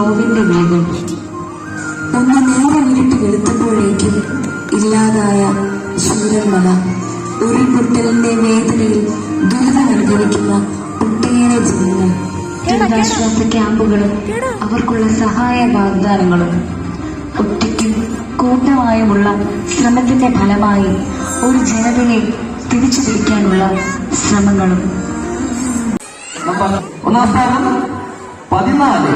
നോവിന്റെ വീകൾ ഒന്ന് നേരെ ഇരുട്ട് വെളുത്തപ്പോഴേക്കും ഇല്ലാതായ സൂര്യന്മല ഉരുൾപൊട്ടലിന്റെ വേദനയിൽ ദുരിതം അനുഭവിക്കുന്ന ഒട്ടേറെ ജനങ്ങൾ ദുരിതാശ്വാസ ക്യാമ്പുകളും അവർക്കുള്ള സഹായ വാഗ്ദാനങ്ങളും ഒറ്റയ്ക്കും കൂട്ടമായുമുള്ള ശ്രമത്തിന്റെ ഫലമായി ഒരു ജനതയെ തിരിച്ചു പിടിക്കാനുള്ള ശ്രമങ്ങളും. ഒന്നാം സ്ഥാനം. പതിനാല്.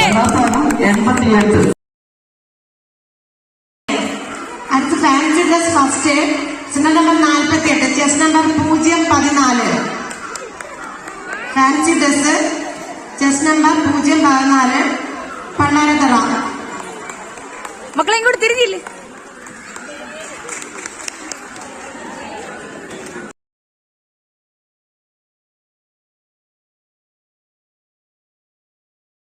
സ്ഥാനം എൺപത്തിയെട്ട്. അടുത്ത ഫാൻസി ഫസ്റ്റ് നമ്പർ നാൽപ്പത്തി എട്ട് ചെസ് നമ്പർ പൂജ്യം പതിനാല്. ഫാൻസി ഡ്രസ് ചെസ് നമ്പർ പൂജ്യം പതിനാല്. പണ്ണാരത്തറ മക്കളെ ഇങ്ങോട്ട് തിരിഞ്ഞില്ലേ?